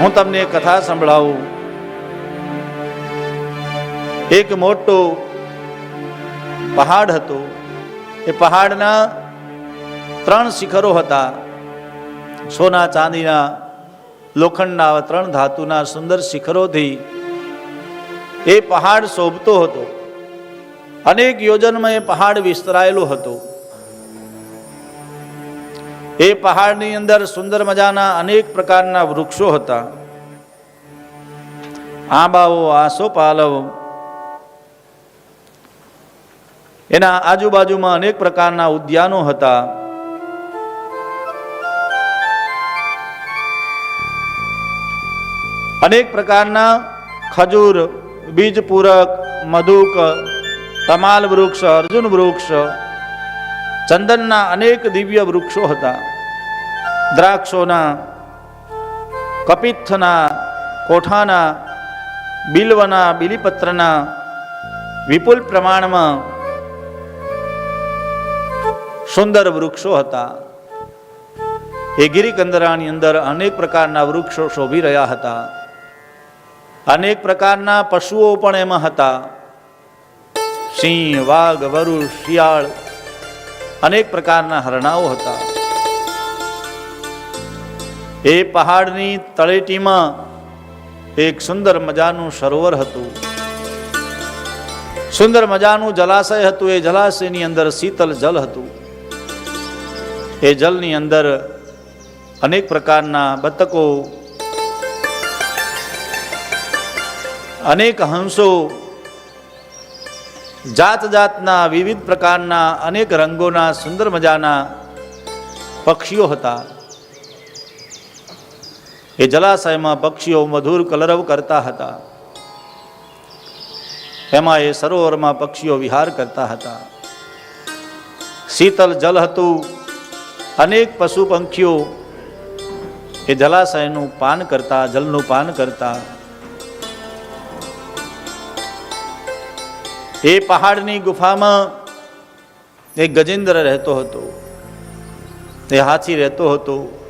હું તમને કથા સંભળાવું. એક મોટો પહાડ હતો. એ પહાડના ત્રણ શિખરો હતા. સોના ચાંદીના, લોખંડના ત્રણ ધાતુના સુંદર શિખરોથી એ પહાડ શોભતો હતો. અનેક યોજનમાં એ પહાડ વિસ્તરાયેલો હતો. એ પહાડની અંદર સુંદર મજાના અનેક પ્રકારના વૃક્ષો હતા. આંબાઓ આસોપાલવ એના આજુબાજુમાં અનેક પ્રકારના ઉદ્યાનો હતા. અનેક પ્રકારના ખજૂર બીજ પૂરક મધુક, તમાલ વૃક્ષ, અર્જુન વૃક્ષ, ચંદનના અનેક દિવ્ય વૃક્ષો હતા. દ્રાક્ષોના, કપિત્થના, કોઠાના, બિલ્વના, બિલીપત્રના વિપુલ પ્રમાણમાં સુંદર વૃક્ષો હતા. એ ગિરિકંદરાની અંદર અનેક પ્રકારના વૃક્ષો શોભી રહ્યા હતા. અનેક પ્રકારના પશુઓ પણ એમાં હતા. સિંહ, વાઘ વરુ શિયાળ અનેક પ્રકારના હરણાઓ હતા. એ પહાડની તળેટીમાં એક સુંદર મજાનું સરોવર હતું. સુંદર મજાનું જલાશય હતું. એ જલાશયની અંદર શીતલ જલ હતું. એ જલની અંદર અનેક પ્રકારના બતકો, અનેક હંસો જાત જાતના વિવિધ પ્રકારના અનેક રંગોના સુંદર મજાના પક્ષીઓ હતા. એ જલાશયમાં પક્ષીઓ મધુર કલરવ કરતા હતા. એમાં એ સરોવરમાં પક્ષીઓ વિહાર કરતા હતા. શીતલ જલ હતું. અનેક પશુ પંખીઓ એ જલાશયનું પાન કરતા, જલનું પાન કરતા. એ પહાડની ગુફામાં એક ગજેન્દ્ર રહેતો હતો. એ હાથી રહેતો હતો.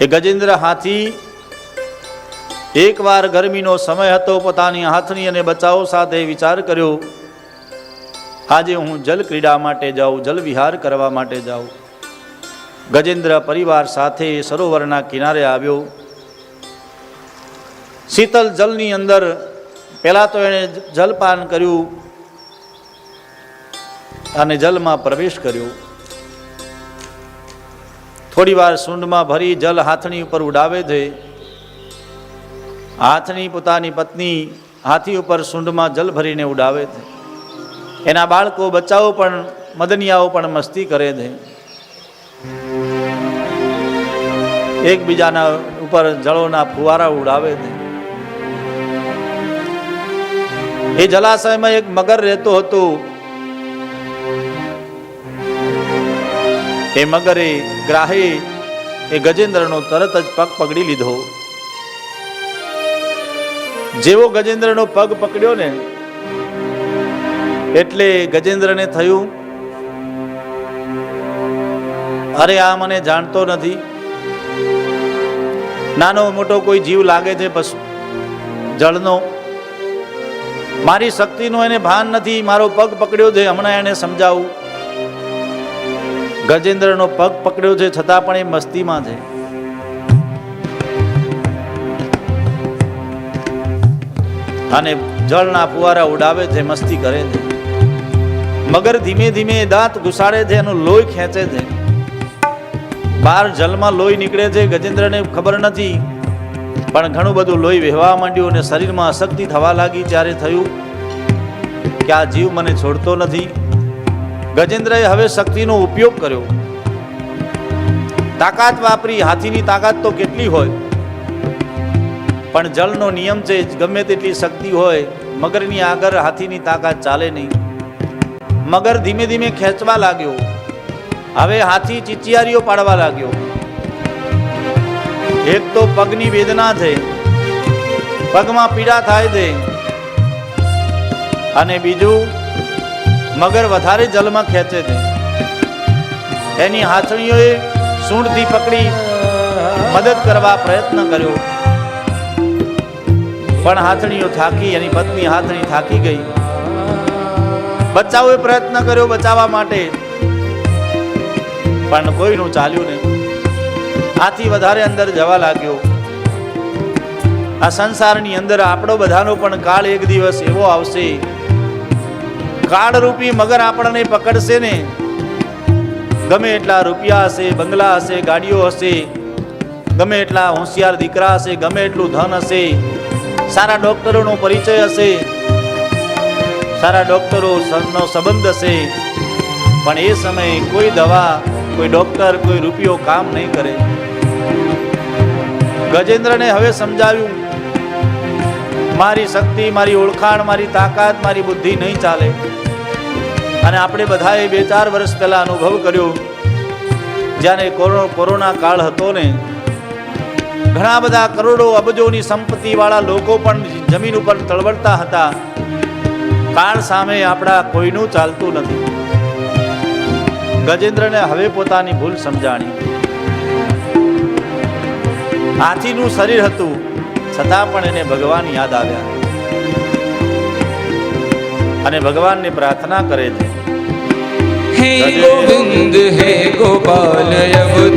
એ ગજેન્દ્ર હાથી, એકવાર ગરમીનો સમય હતો, પોતાની હાથની અને બચાવો સાથે વિચાર કર્યો, આજે હું જલ ક્રીડા માટે જાઉં, જલ વિહાર કરવા માટે જાઉં. ગજેન્દ્ર પરિવાર સાથે સરોવરના કિનારે આવ્યો. શીતલ જલની અંદર, પહેલાં તો એણે જલપાન કર્યું અને જલમાં પ્રવેશ કર્યો. થોડી સૂંડમાં ભરી જલ હાથણી ઉપર ઉડાવે છે. હાથની પોતાની પત્ની હાથી ઉપર સૂંડમાં જલ ભરીને ઉડાવે છે. એના બાળકો બચ્ચાઓ પણ, મદનિયાઓ પણ મસ્તી કરે છે. એકબીજાના ઉપર જળોના ફુવારા ઉડાવે છે. એ જલાશયમાં એક મગર રહેતો હતો. એ મગરે ગ્રાહે, એ ગજેન્દ્રનો તરત જ પગ પકડી લીધો. જેવો ગજેન્દ્રનો પગ પકડ્યો ને, એટલે ગજેન્દ્રને થયું, અરે, આ મને જાણતો નથી. નાનો મોટો કોઈ જીવ લાગે છે પશુ, જળનો. મારી શક્તિનું એને ભાન નથી. મારો પગ પકડ્યો છે. હમણાં એને સમજાવું. ગજેન્દ્રનો પગ પકડ્યો છે, છતાં પણ એ મસ્તીમાં છે. અને જળના ફુવારા ઉડાવે છે, મસ્તી કરે છે. મગર ધીમે ધીમે દાંત ઘુસાડે છે, એનું લોહી ખેંચે છે. બહાર જલમાં લોહી નીકળે છે, ગજેન્દ્રને ખબર નથી. પણ ઘણું બધું લોહી વહેવા માંડ્યું અને શરીરમાં અશક્તિ થવા લાગી. ત્યારે થયું કે આ જીવ મને છોડતો નથી. ગજેન્દ્રએ હવે શક્તિનો ઉપયોગ કર્યો. તાકાત વાપરી, હાથીની તાકાત તો કેટલી હોય. પણ જળનો નિયમ છે, ગમે તેટલી શક્તિ હોય, મગરની આગળ હાથીની તાકાત ચાલે નહીં. મગર ધીમે ધીમે ખેંચવા લાગ્યો. હવે હાથી ચિચિયારીઓ પાડવા લાગ્યો. એક તો પગની વેદના છે. પગમાં પીડા થાય છે. અને બીજું મગર વધારે જલમાં ખેંચે છે. એની હાથણીઓએ સૂંઢથી પકડી મદદ કરવા પ્રયત્ન કર્યો. પણ હાથણીઓ થાકી, એની પત્ની હાથણી થાકી ગઈ. બચાવોએ પ્રયત્ન કર્યો બચાવવા માટે. પણ કોઈનું ચાલ્યું નહીં. આથી વધારે અંદર જવા લાગ્યો. આ સંસારની અંદર આપણો બધાનો પણ કાળ એક દિવસ એવો આવશે. કાળરૂપી મગર આપણને પકડશે ને? ગમે એટલા રૂપિયા હશે, બંગલા હશે, ગાડીઓ હશે, ગમે એટલા હોશિયાર દીકરા હશે, ગમે એટલું ધન હશે, સારા ડોક્ટરોનો પરિચય હશે, સારા ડોક્ટરો નો સંબંધ હશે, પણ એ સમયે કોઈ દવા, કોઈ ડોક્ટર, કોઈ રૂપિયો કામ નહીં કરે. ગજેન્દ્રને હવે સમજાવ્યું. મારી શક્તિ, મારી ઓળખાણ, મારી તાકાત, મારી બુદ્ધિ નહીં ચાલે. અને આપણે બધાએ બે ચાર વર્ષ પહેલા અનુભવ કર્યો, જ્યારે કોરો- કોરોના કાળ હતો ને, ઘણા બધા કરોડો અબજોની સંપત્તિવાળા લોકો પણ જમીન ઉપર તળવળતા હતા. કાળ સામે આપણા કોઈનું ચાલતું નથી. ગજેન્દ્રને હવે પોતાની ભૂલ સમજાણી. હાથીનું શરીર હતું. છતાં પણ એને ભગવાન યાદ આવ્યા. અને ભગવાનની પ્રાર્થના કરે છે. હે ગોવિંદ હે ગોપાલ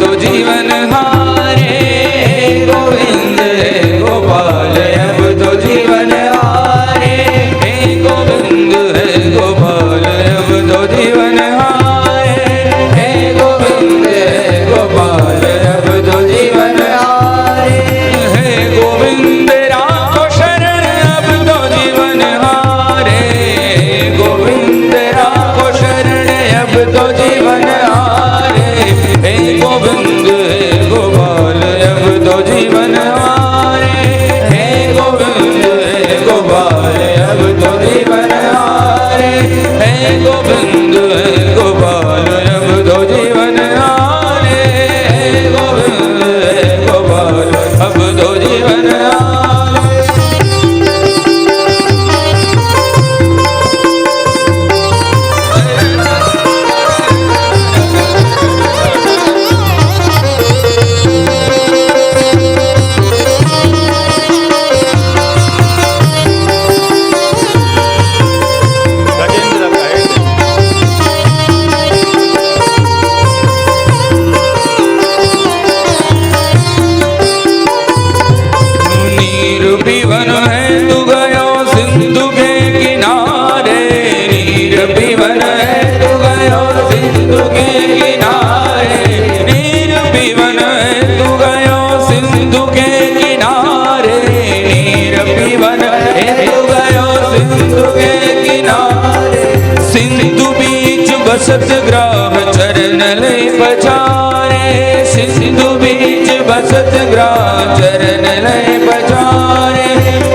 સતગ્રામ ચરણ લઈ બજારે સિંધુ બીજ બસત ગ્રામ ચરણ લઈ બજારે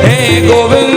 હે ગોવિંદ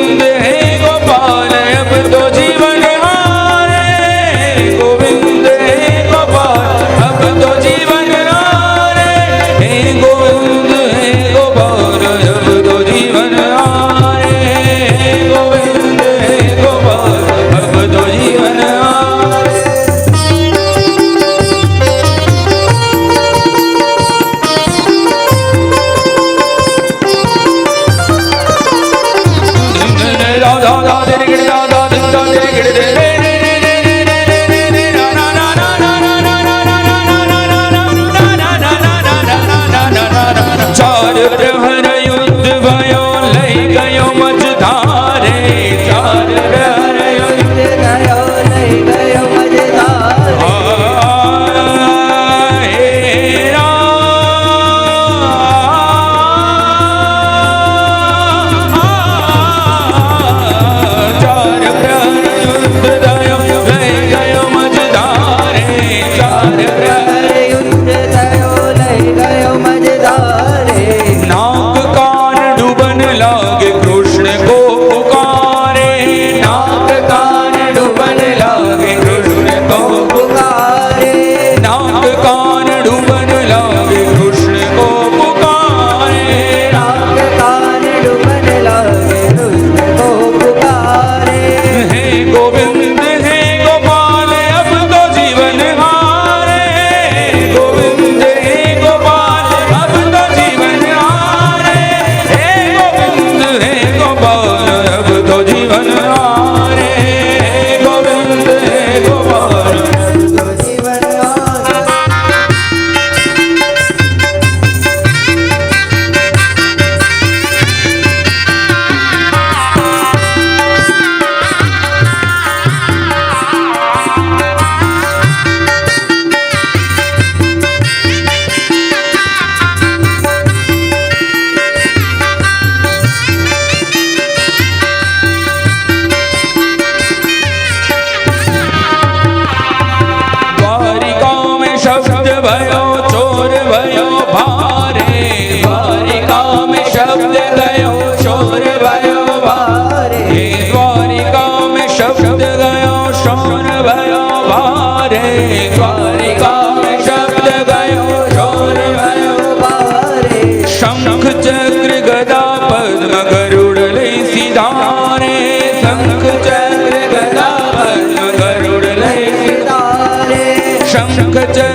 kete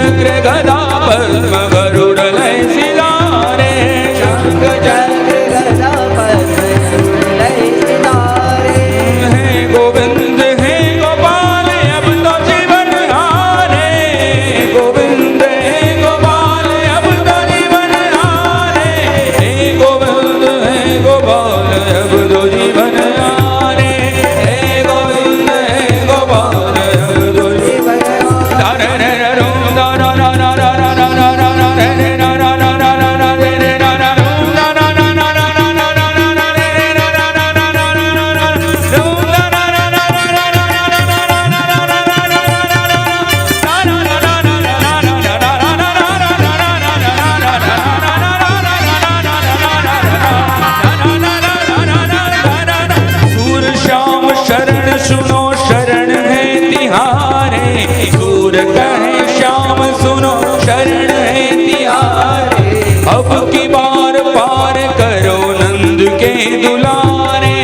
के दुलारे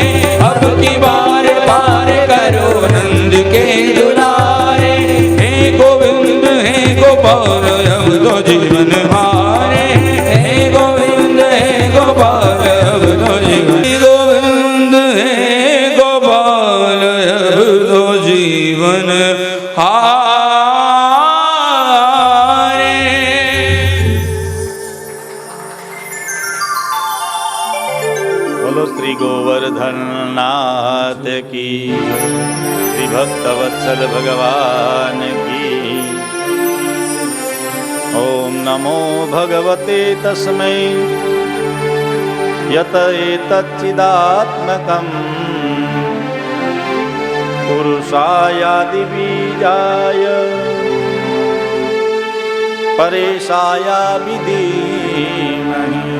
अब की बार पार करो नंद के दुलारे हे गोविंद हे गोपाल अब तो जीवन हारे ભક્તવત્સલ ભગવાન કી ઓમ નમો ભગવતે તસ્મૈ યત એતચ્ચિદાત્મકમ પુરુષાયાદિબીજાય પરેશાયા વિધીમહી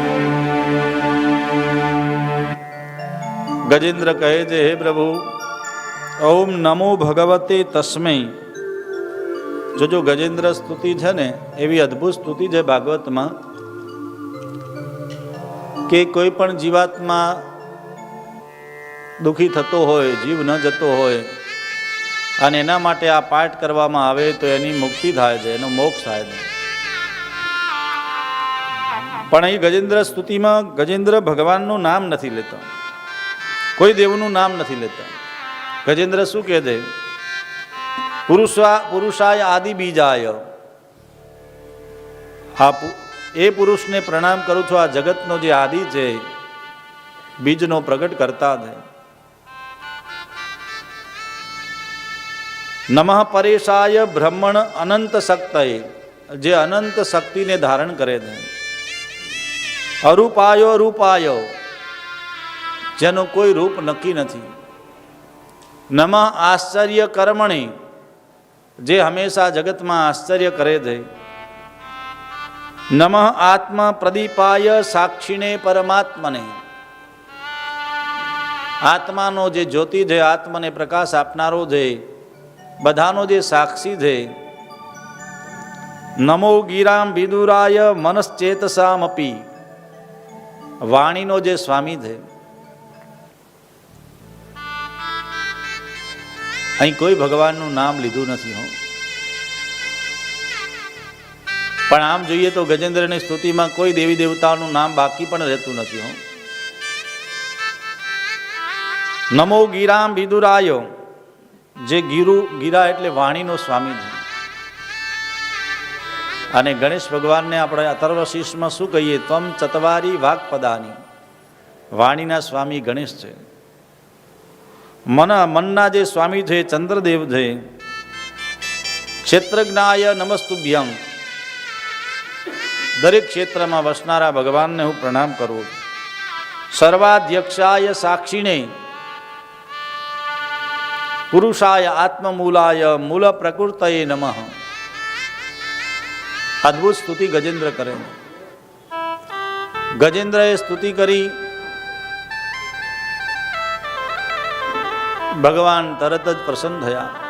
ગજેન્દ્ર કહે છે હે પ્રભુ ઓમ નમો ભગવતે તસ્મૈ. જો જો ગજેન્દ્ર સ્તુતિ છે ને, એવી અદ્ભુત સ્તુતિ છે ભાગવતમાં, કે કોઈ પણ જીવાત્મા દુઃખી થતો હોય, જીવ ન જતો હોય, અને એના માટે આ પાઠ કરવામાં આવે તો એની મુક્તિ થાય છે, એનો મોક્ષ થાય છે. પણ અહીં ગજેન્દ્ર સ્તુતિમાં ગજેન્દ્ર ભગવાનનું નામ નથી લેતા. કોઈ દેવનું નામ નથી લેતા. ગજેન્દ્ર શું કહે છે? પુરુષા, પુરુષાય આદિ બીજાય. આ એ પુરુષને પ્રણામ કરું છું, આ જગતનો જે આદિ છે, બીજનો પ્રગટ કરતા છે. નમઃ પરેશાય બ્રહ્મણ અનંત શક્તય, જે અનંત શક્તિને ધારણ કરે છે. અરૂપાયો રૂપાયો, જેનું કોઈ રૂપ નક્કી નથી. નમઃ આશ્ચર્ય કર્મણી, જે હંમેશા જગતમાં આશ્ચર્ય કરે છે. નમઃ આત્મા પ્રદીપાય સાક્ષીને પરમાત્મને. આત્માનો જે જ્યોતિ છે, આત્મને પ્રકાશ આપનારો છે, બધાનો જે સાક્ષી છે. નમો ગીરામ વિદુરાય મનશ્ચેતસામપી. વાણીનો જે સ્વામી છે. અહીં કોઈ ભગવાનનું નામ લીધું નથી, હો. પણ આમ જોઈએ તો ગજેન્દ્રની સ્તુતિમાં કોઈ દેવી દેવતાઓનું નામ બાકી પણ રહેતું નથી, હો. નમો ગીરામ વિદુરાયો. જે ગીરુ, ગીરા એટલે વાણીનો સ્વામી છે. અને ગણેશ ભગવાનને આપણે અથર્વશીષમાં શું કહીએ? તમ ચતવારી વાગપદાની વાણીના સ્વામી ગણેશ છે. મન મનના જે સ્વામી છે, ચંદ્રદેવ છે, ક્ષેત્રજ્ઞાય નમસ્તુભ્યમ દરેક ક્ષેત્રમાં વસનારા ભગવાનને હું પ્રણામ કરું સર્વાધ્યક્ષાય સાક્ષીને પુરુષાય આત્મમૂલાય મૂલ પ્રકૃતયે નમઃ. અદ્ભુત સ્તુતિ ગજેન્દ્ર કરે. ગજેન્દ્રએ સ્તુતિ કરી. ભગવાન તરત જ પ્રસન્ન થયા.